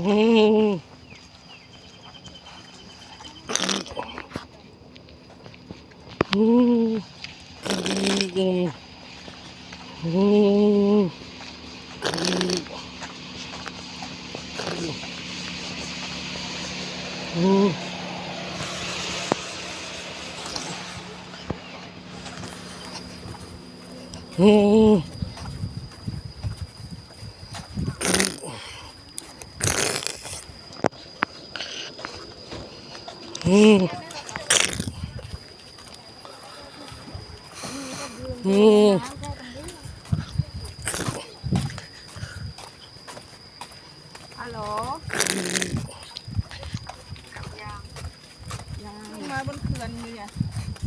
อืมอืมอืมอื มอืมอืมอืมฮัลโหลยังมาบนเขื่อนอยู่เนี่ย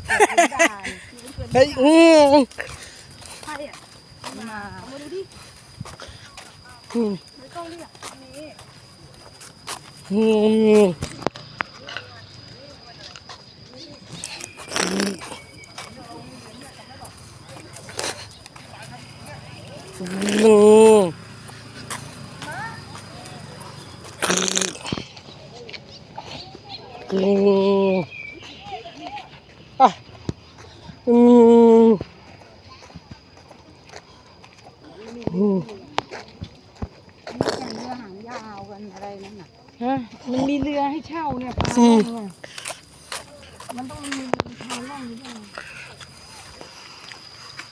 เขื่อนด่านอยู่บนเขื่อนเฮ้ยอืมใช่อะมาเอามาดูดิอืมไม่ต้องเรียกอันนี้อืม มันอะไรนั่นน่ะฮะมันมีเรือให้เช่าเนี่ยพาอืล่อ มันต้องมีทาล่องนี่ด้วย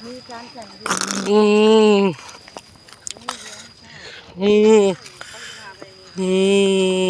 มีการแข่งเรืออืมอืมอืม